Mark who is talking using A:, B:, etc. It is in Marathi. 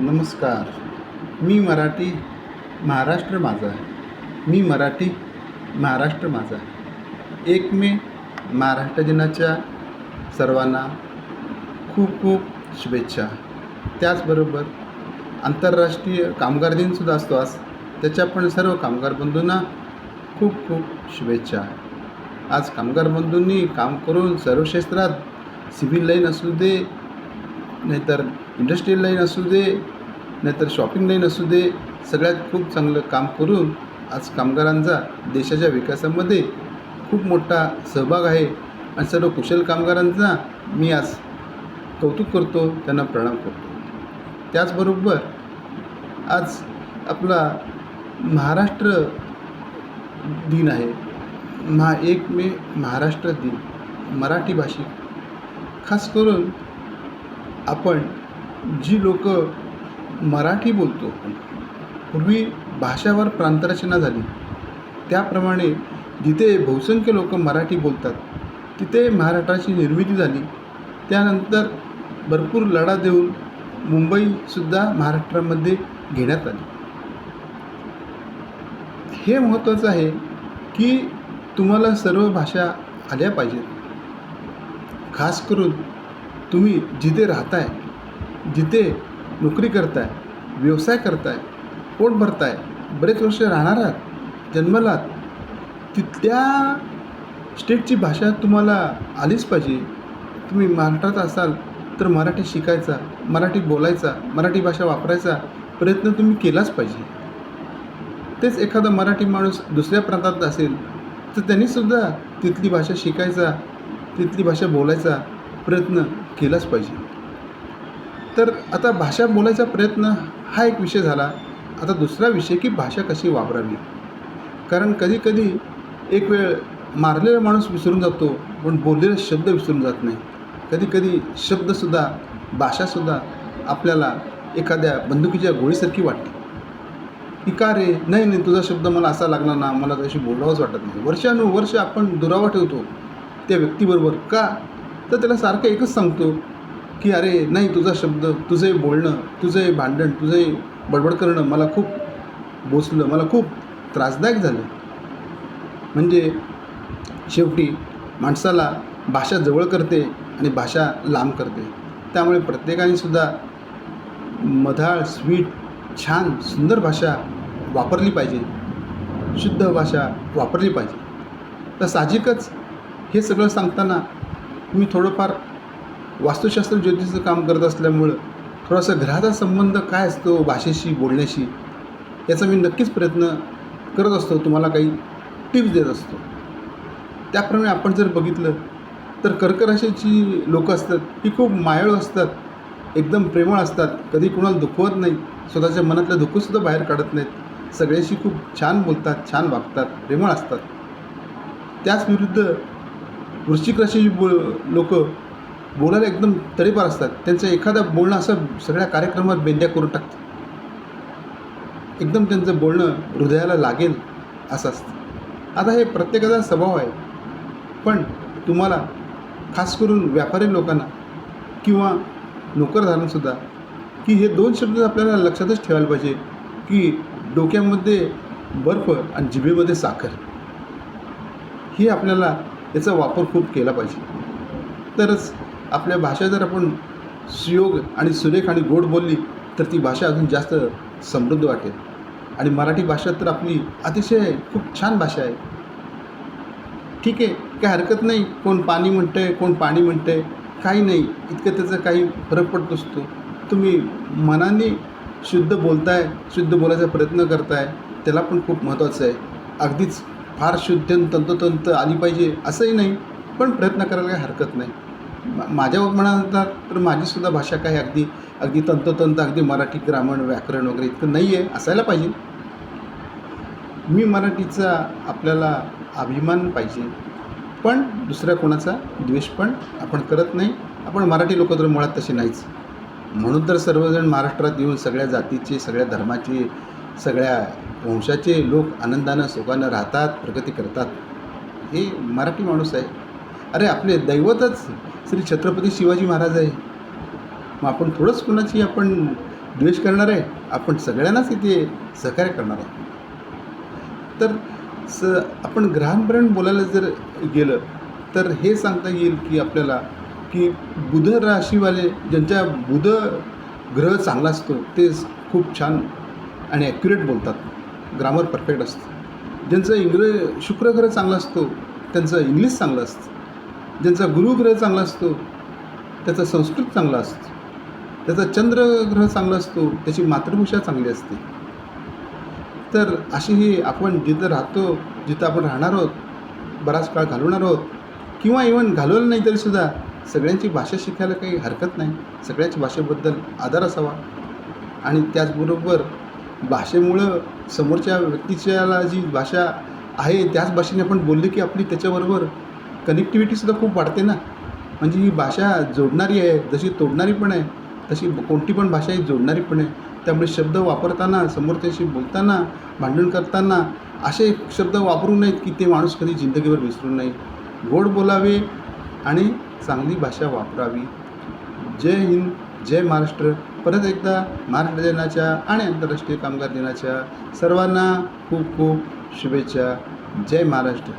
A: नमस्कार. मी मराठी महाराष्ट्र माझा मी मराठी महाराष्ट्र माझा एक मे महाराष्ट्र दिनाच्या सर्वांना खूप खूप शुभेच्छा. त्याचबरोबर आंतरराष्ट्रीय कामगार दिनसुद्धा असतो आज. त्याच्या पण सर्व कामगार बंधूंना खूप खूप शुभेच्छा. आज कामगार बंधूंनी काम करून सर्व क्षेत्रात सिव्हिल लाईन असू दे नाहीतर इंडस्ट्रीयल लाईन असू दे नाहीतर शॉपिंग लाईन असू दे सगळ्यात खूप चांगलं काम करून आज कामगारांचा देशाच्या विकासामध्ये खूप मोठा सहभाग आहे. आणि सर्व कुशल कामगारांचा मी आज कौतुक करतो त्यांना प्रणाम करतो. त्याचबरोबर आज आपला महाराष्ट्र दिन आहे. महा एक मे महाराष्ट्र दिन मराठी भाषिक. खास करून आपण जी लोक मराठी बोलतो पूर्वी भाषावर प्रांतरचना झाली. त्याप्रमाणे जिथे बहुसंख्य लोक मराठी बोलतात तिथे महाराष्ट्राची निर्मिती झाली. त्यानंतर भरपूर लढा देऊन मुंबईसुद्धा महाराष्ट्रामध्ये घेण्यात आली. हे महत्त्वाचं आहे की तुम्हाला सर्व भाषा आल्या पाहिजेत. खास करून तुम्ही जिथे राहताय जिथे नोकरी करताय व्यवसाय करताय पोट भरताय बरेच वर्ष राहणार आहात जन्मलात तिथल्या स्टेटची भाषा तुम्हाला आलीच पाहिजे. तुम्ही महाराष्ट्रात असाल तर मराठी शिकायचा मराठी बोलायचा मराठी भाषा वापरायचा प्रयत्न तुम्ही केलाच पाहिजे. तेच एखादा मराठी माणूस दुसऱ्या प्रांतात असेल तर त्यांनीसुद्धा तिथली भाषा शिकायचा तिथली भाषा बोलायचा प्रयत्न केलाच पाहिजे. तर आता भाषा बोलायचा प्रयत्न हा एक विषय झाला. आता दुसरा विषय की भाषा कशी वापरावी? कारण कधीकधी एक वेळ मारलेला माणूस विसरून जातो पण बोललेले शब्द विसरून जात नाही. कधीकधी शब्दसुद्धा भाषासुद्धा आपल्याला एखाद्या बंदुकीच्या गोळीसारखी वाटते. की का रे? नाही नाही तुझा शब्द मला असा लागला ना मला तशी बोलावंच वाटत नाही. वर्षानुवर्ष आपण दुरावा ठेवतो त्या व्यक्तीबरोबर. का? तर त्याला सारखं एकच सांगतो की अरे नाही तुझा शब्द तुझे बोलणं तुझे भांडण तुझे बडबड करणं मला खूप बोचलं मला खूप त्रासदायक झालं. म्हणजे शेवटी माणसाला भाषा जवळ करते आणि भाषा लांब करते. त्यामुळे प्रत्येकाने सुद्धा मधाळ स्वीट छान सुंदर भाषा वापरली पाहिजे. शुद्ध भाषा वापरली पाहिजे. तर साहजिकच हे सगळं सांगताना मी थोडंफार वास्तुशास्त्र ज्योतिषचं काम करत असल्यामुळं थोडासा ग्रहाचा संबंध काय असतो भाषेशी बोलण्याशी याचा मी नक्कीच प्रयत्न करत असतो तुम्हाला काही टिप्स देत असतो. त्याप्रमाणे आपण जर बघितलं तर कर्क राशीची लोकं असतात ती खूप मायाळू असतात एकदम प्रेमळ असतात कधी कुणाला दुखवत नाही स्वतःच्या मनातलं दुःखसुद्धा बाहेर काढत नाहीत सगळ्याशी खूप छान बोलतात छान वागतात प्रेमळ असतात. त्याच विरुद्ध वृश्चिक राशीची बो लोक बोलायला एकदम तडीपार असतात. त्यांचं एखादं बोलणं असं सगळ्या कार्यक्रमात बेंद्या करून टाकतं एकदम त्यांचं बोलणं हृदयाला लागेल असं असतं. आता हे प्रत्येकाचा स्वभाव आहे. पण तुम्हाला खास करून व्यापारी लोकांना किंवा नोकरदारांसुद्धा की हे दोन शब्द आपल्याला लक्षातच ठेवायला पाहिजे की डोक्यामध्ये बर्फ आणि जिभेमध्ये साखर. हे आपल्याला याचा वापर खूप केला पाहिजे. तरच आपल्या भाषा जर आपण सुयोग आणि सुरेख आणि गोड बोलली तर ती भाषा अजून जास्त समृद्ध वाटेल. आणि मराठी भाषा तर आपली अतिशय खूप छान भाषा आहे. ठीक आहे काय हरकत नाही कोण पाणी म्हणतं आहे कोण पाणी म्हणतं आहे काही नाही इतकं त्याचा काही फरक पडत नसतो. तुम्ही मनाने शुद्ध बोलताय शुद्ध बोलायचा प्रयत्न करताय त्याला पण खूप महत्त्वाचं आहे. अगदीच फार शुद्ध तंतोतंत आली पाहिजे असंही नाही पण प्रयत्न करायला काही हरकत नाही. मा माझ्या म्हणाल तर माझीसुद्धा भाषा काही अगदी अगदी तंतोतंत अगदी मराठी ग्रामण व्याकरण वगैरे इतकं नाही आहे असायला पाहिजे. मी मराठीचा आपल्याला अभिमान पाहिजे पण दुसऱ्या कोणाचा द्वेष पण आपण करत नाही. आपण मराठी लोक तर मुळात तसे नाहीच. म्हणून तर सर्वजण महाराष्ट्रात येऊन सगळ्या जातीचे सगळ्या धर्माचे सगळ्या वंशाचे लोक आनंदानं सुखानं राहतात प्रगती करतात. हे मराठी माणूस आहे. अरे आपले दैवतच श्री छत्रपती शिवाजी महाराज आहे. मग आपण थोडंच कुणाची आपण द्वेष करणार आहे? आपण सगळ्यांनाच इथे सहकार्य करणार आहे. तर स आपण ग्रहांपर्यंत बोलायला जर गेलं तर हे सांगता येईल की आपल्याला की बुध राशीवाले ज्यांच्या बुध ग्रह चांगला असतो ते खूप छान आणि ॲक्युरेट बोलतात. ग्रामर परफेक्ट असतं. ज्यांचं इंग्रज शुक्र ग्रह चांगला असतो त्यांचं इंग्लिश चांगलं असतं. ज्यांचा गुरुग्रह चांगला असतो त्याचं संस्कृत चांगलं असतं. त्याचा चंद्र ग्रह चांगला असतो त्याची मातृभाषा चांगली असते. तर अशी ही आपण जिथं राहतो जिथं आपण राहणार आहोत बराच काळ घालवणार आहोत किंवा इवन घालवलं नाही तरीसुद्धा सगळ्यांची भाषा शिकायला काही हरकत नाही. सगळ्याच भाषेबद्दल आदर असावा. आणि त्याचबरोबर भाषेमुळं समोरच्या व्यक्तीच्याला जी भाषा आहे त्याच भाषेने आपण बोलले की आपली त्याच्याबरोबर कनेक्टिव्हिटीसुद्धा खूप वाढते ना. म्हणजे ही भाषा जोडणारी आहे जशी तोडणारी पण आहे तशी कोणती पण भाषा ही जोडणारी पण आहे. त्यामुळे शब्द वापरताना समोरच्याशी बोलताना भांडण करताना असे शब्द वापरू नयेत की ते माणूस कधी जिंदगीवर विसरू नये. गोड बोलावे आणि चांगली भाषा वापरावी. जय हिंद. जय महाराष्ट्र. परत एकदा महाराष्ट्र दिनाच्या आणि आंतरराष्ट्रीय कामगार दिनाच्या सर्वांना खूप खूप शुभेच्छा. जय महाराष्ट्र.